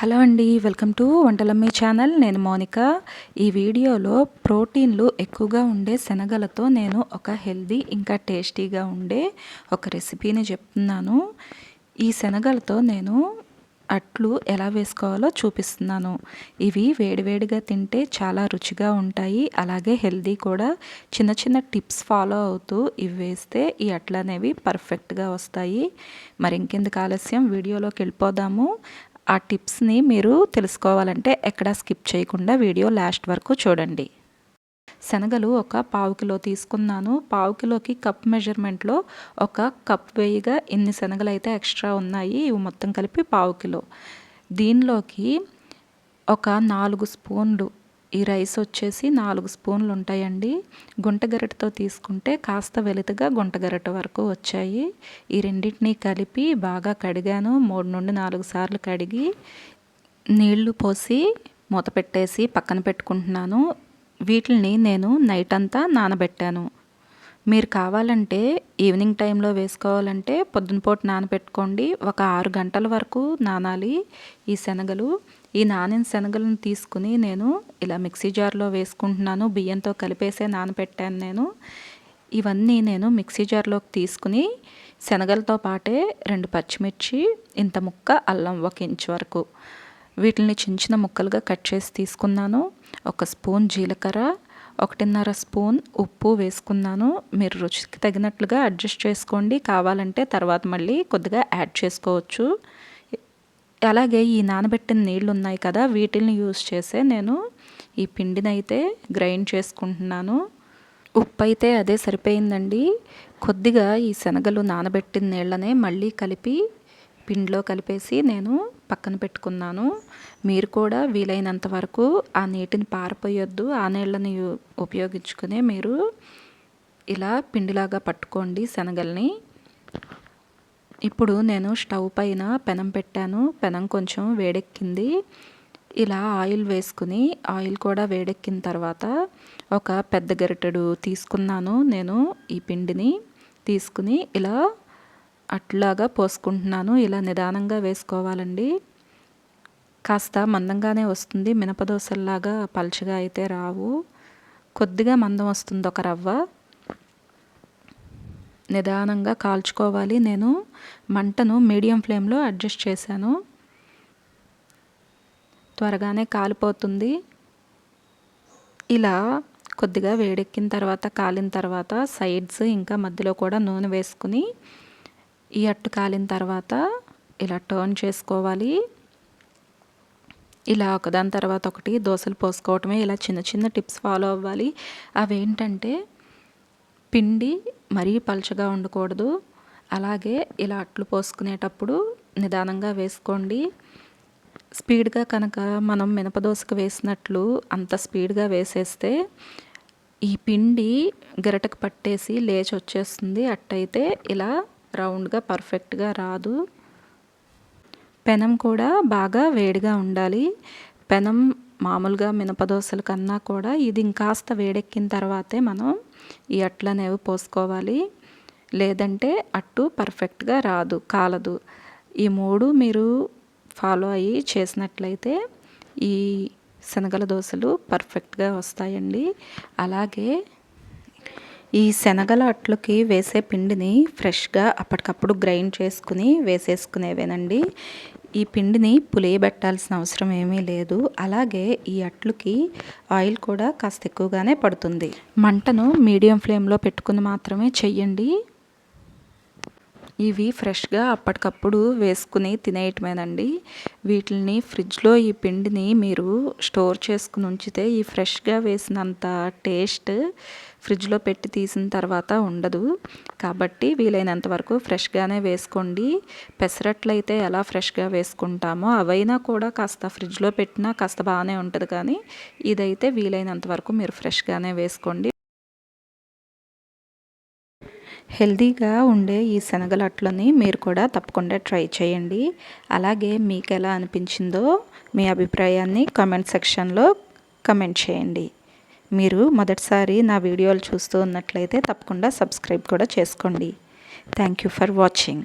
Hello అండి welcome to Vantalammi channel. నేను మౌనిక. ఈ వీడియోలో ప్రోటీన్లు ఎక్కువగా ఉండే శనగలతో నేను ఒక హెల్దీ ఇంకా టేస్టీగా ఉండే ఒక రెసిపీని చెప్తున్నాను. ఈ శనగలతో నేను అట్లు ఎలా వేసుకోవాలో చూపిస్తున్నాను. ఇవి వేడివేడిగా తింటే చాలా రుచిగా ఉంటాయి. అలాగే హెల్దీ కూడా. చిన్న చిన్న టిప్స్ ఫాలో అవుతూ ఇవి వేస్తే ఈ అట్లు అనేవి పర్ఫెక్ట్గా వస్తాయి. మరి ఇంకెందుకు ఆలస్యం? వీడియోలోకి వెళ్ళిపోదాము. ఆ టిప్స్ని మీరు తెలుసుకోవాలంటే ఎక్కడా స్కిప్ చేయకుండా వీడియో లాస్ట్ వరకు చూడండి. శనగలు ఒక పావు కిలో తీసుకున్నాను. పావు కిలోకి కప్ మెజర్మెంట్లో ఒక కప్ వేయిగా ఇన్ని శనగలు అయితే ఎక్స్ట్రా ఉన్నాయి. ఇవి మొత్తం కలిపి పావు కిలో. దీనిలోకి ఒక నాలుగు స్పూన్లు ఈ రైస్ వచ్చేసి నాలుగు స్పూన్లు ఉంటాయండి. గుంటగరిటతో తీసుకుంటే కాస్త వెలితగా గుంటగరిట వరకు వచ్చాయి. ఈ రెండింటినీ కలిపి బాగా కడిగాను. మూడు నుండి నాలుగు సార్లు కడిగి నీళ్ళు పోసి మూత పెట్టేసి పక్కన పెట్టుకుంటున్నాను. వీటిని నేను నైట్ అంతా నానబెట్టాను. మీరు కావాలంటే ఈవినింగ్ టైంలో వేసుకోవాలంటే పొద్దునపూట నానబెట్టుకోండి. ఒక ఆరు గంటల వరకు నానాలి ఈ శనగలు. ఈ నానిన శనగలను తీసుకుని నేను ఇలా మిక్సీ జార్లో వేసుకుంటున్నాను. బియ్యంతో కలిపేసే నానబెట్టాను నేను. ఇవన్నీ నేను మిక్సీ జార్లోకి తీసుకుని శనగలతో పాటే రెండు పచ్చిమిర్చి ఇంత ముక్క అల్లం ఒక ఇంచు వరకు. వీటిని చిన్న చిన్న ముక్కలుగా కట్ చేసి తీసుకున్నాను. ఒక స్పూన్ జీలకర్ర ఒకటిన్నర స్పూన్ ఉప్పు వేసుకున్నాను. మీరు రుచికి తగినట్లుగా అడ్జస్ట్ చేసుకోండి. కావాలంటే తర్వాత మళ్ళీ కొద్దిగా యాడ్ చేసుకోవచ్చు. అలాగే ఈ నానబెట్టిన నీళ్ళు ఉన్నాయి కదా వీటిని యూస్ చేసే నేను ఈ పిండిని అయితే గ్రైండ్ చేసుకుంటున్నాను. ఉప్పు అయితే అదే సరిపోయిందండి. కొద్దిగా ఈ శనగలు నానబెట్టిన నీళ్ళనే మళ్ళీ కలిపి పిండిలో కలిపేసి నేను పక్కన పెట్టుకున్నాను. మీరు కూడా వీలైనంత వరకు ఆ నీటిని పారిపోయొద్దు. ఆ నీళ్ళని ఉపయోగించుకునే మీరు ఇలా పిండిలాగా పట్టుకోండి శనగల్ని. ఇప్పుడు నేను స్టవ్ పైన పెనం పెట్టాను. పెనం కొంచెం వేడెక్కింది. ఇలా ఆయిల్ వేసుకుని ఆయిల్ కూడా వేడెక్కిన తర్వాత ఒక పెద్ద గరిటెడు తీసుకున్నాను నేను ఈ పిండిని తీసుకుని ఇలా అట్లాగా పోసుకుంటున్నాను. ఇలా నిదానంగా వేసుకోవాలండి. కాస్త మందంగానే వస్తుంది. మినపదోసల్లాగా పలుచగా అయితే రావు. కొద్దిగా మందం వస్తుంది ఒక రవ్వ. నిదానంగా కాల్చుకోవాలి. నేను మంటను మీడియం ఫ్లేమ్లో అడ్జస్ట్ చేశాను. త్వరగానే కాలిపోతుంది. ఇలా కొద్దిగా వేడెక్కిన తర్వాత కాలిన తర్వాత సైడ్స్ ఇంకా మధ్యలో కూడా నూనె వేసుకుని ఈ అట్టు కాలిన తర్వాత ఇలా టర్న్ చేసుకోవాలి. ఇలా ఒకదాని తర్వాత ఒకటి దోశలు పోసుకోవటమే ఇలా చిన్న చిన్న టిప్స్ ఫాలో అవ్వాలి. అవేంటంటే పిండి మరీ పలుచగా ఉండకూడదు. అలాగే ఇలా అట్లు పోసుకునేటప్పుడు నిదానంగా వేసుకోండి. స్పీడ్గా కనుక మనం మినపదోసకు వేసినట్లు అంత స్పీడ్గా వేసేస్తే ఈ పిండి గరిటకు పట్టేసి లేచి వచ్చేస్తుంది. అట్టయితే ఇలా రౌండ్గా పర్ఫెక్ట్గా రాదు. పెనం కూడా బాగా వేడిగా ఉండాలి. పెనం మామూలుగా మినపదోసల కన్నా కూడా ఇది ఇంకాస్త వేడెక్కిన తర్వాతే మనం ఈ అట్లు అనేవి పోసుకోవాలి. లేదంటే అట్టు పర్ఫెక్ట్గా రాదు కాలదు. ఈ మూడు మీరు ఫాలో అయ్యి చేసినట్లయితే ఈ శనగల దోశలు పర్ఫెక్ట్గా వస్తాయండి. అలాగే ఈ శనగల అట్లకి వేసే పిండిని ఫ్రెష్గా అప్పటికప్పుడు గ్రైండ్ చేసుకుని వేసేసుకునేవేనండి. ఈ పిండిని పులియబెట్టాల్సిన అవసరం ఏమీ లేదు. అలాగే ఈ అట్లుకి ఆయిల్ కూడా కాస్త ఎక్కువగానే పడుతుంది. మంటను మీడియం ఫ్లేమ్లో పెట్టుకుని మాత్రమే చెయ్యండి. ఇవి ఫ్రెష్గా అప్పటికప్పుడు వేసుకుని తినేయటమేనండి. వీటిని ఫ్రిడ్జ్లో ఈ పిండిని మీరు స్టోర్ చేసుకుని ఉంచితే ఈ ఫ్రెష్గా వేసినంత టేస్ట్ ఫ్రిడ్జ్లో పెట్టి తీసిన తర్వాత ఉండదు. కాబట్టి వీలైనంత వరకు ఫ్రెష్గానే వేసుకోండి. పెసరట్లు అయితే ఎలా ఫ్రెష్గా వేసుకుంటామో అవైనా కూడా కాస్త ఫ్రిడ్జ్లో పెట్టినా కాస్త బాగానే ఉంటుంది కానీ ఇదైతే వీలైనంత వరకు మీరు ఫ్రెష్గానే వేసుకోండి. హెల్తీగా ఉండే ఈ శనగలట్లని మీరు కూడా తప్పకుండా ట్రై చేయండి. అలాగే మీకు ఎలా అనిపించిందో మీ అభిప్రాయాన్ని కామెంట్ సెక్షన్లో కమెంట్ చేయండి. మీరు మొదటిసారి నా వీడియోలు చూస్తూ ఉన్నట్లయితే తప్పకుండా సబ్స్క్రైబ్ కూడా చేసుకోండి. Thank you for watching.